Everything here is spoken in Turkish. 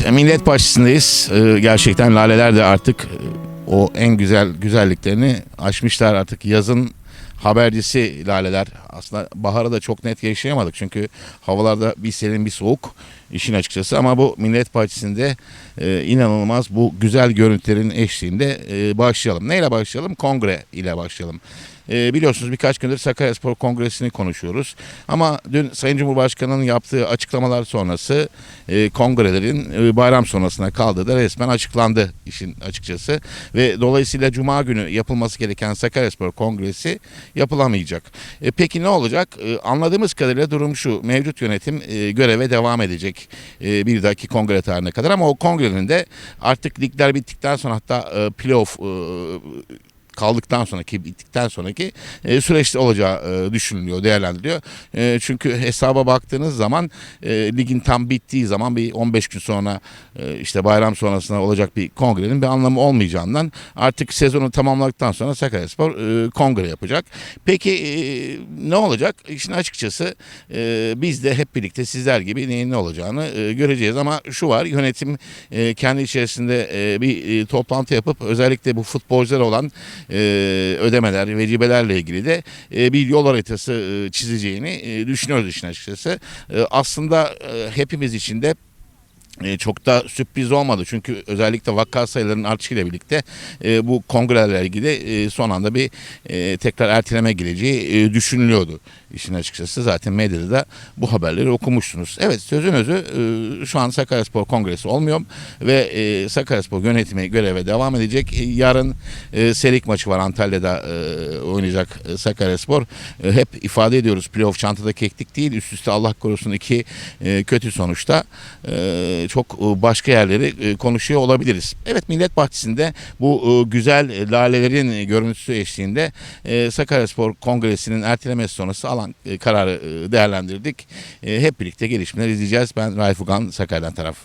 Evet, Millet Bahçesi'ndeyiz. Ee, gerçekten laleler de artık e, o en güzel güzelliklerini aşmışlar artık yazın habercisi laleler. Aslında baharı da çok net yaşayamadık çünkü havalarda bir serin bir soğuk işin açıkçası ama bu Millet Bahçesi'nde e, inanılmaz bu güzel görüntülerin eşliğinde e, başlayalım. Neyle başlayalım? Kongre ile başlayalım. E, biliyorsunuz birkaç gündür Sakaryaspor Kongresi'ni konuşuyoruz. Ama dün Sayın Cumhurbaşkanı'nın yaptığı açıklamalar sonrası e, kongrelerin e, bayram sonrasına kaldığı da resmen açıklandı işin açıkçası. Ve dolayısıyla Cuma günü yapılması gereken Sakaryaspor Kongresi yapılamayacak. E, peki ne olacak? E, anladığımız kadarıyla durum şu. Mevcut yönetim e, göreve devam edecek e, bir dahaki kongre tarihine kadar ama o kongrenin de artık ligler bittikten sonra hatta e, playoff e, kaldıktan sonraki bittikten sonraki e, süreçte olacağı e, düşünülüyor, değerlendiriliyor. E, çünkü hesaba baktığınız zaman e, ligin tam bittiği zaman bir 15 gün sonra e, işte bayram sonrasında olacak bir kongrenin bir anlamı olmayacağından artık sezonu tamamladıktan sonra Sakaryaspor e, kongre yapacak. Peki e, ne olacak? İşin açıkçası e, biz de hep birlikte sizler gibi neyin ne olacağını e, göreceğiz ama şu var yönetim e, kendi içerisinde e, bir e, toplantı yapıp özellikle bu futbolculara olan e, ödemeler, vecibelerle ilgili de e, bir yol haritası e, çizeceğini düşünüyoruz işin açıkçası. Aslında hepimiz için de çok da sürpriz olmadı çünkü özellikle vaka sayılarının artışıyla birlikte bu kongrelerle ilgili son anda bir tekrar erteleme geleceği e, düşünülüyordu işin açıkçası zaten medyada da bu haberleri okumuşsunuz. Evet sözün özü e, şu an Sakaryaspor Kongresi olmuyor ve e, Sakaryaspor yönetimi göreve devam edecek. E, yarın e, Serik maçı var Antalya'da e, oynayacak e, Sakaryaspor. Hep ifade ediyoruz playoff çantada keklik değil üst üste Allah korusun iki kötü sonuçta çok başka yerleri konuşuyor olabiliriz. Evet Millet Bahçesi'nde bu güzel lalelerin görüntüsü eşliğinde e, Sakaryaspor Kongresi'nin ertelemesi sonrası alan e, kararı e, değerlendirdik. E, hep birlikte gelişmeler izleyeceğiz. Ben Raif Ugan Sakarya'dan taraf.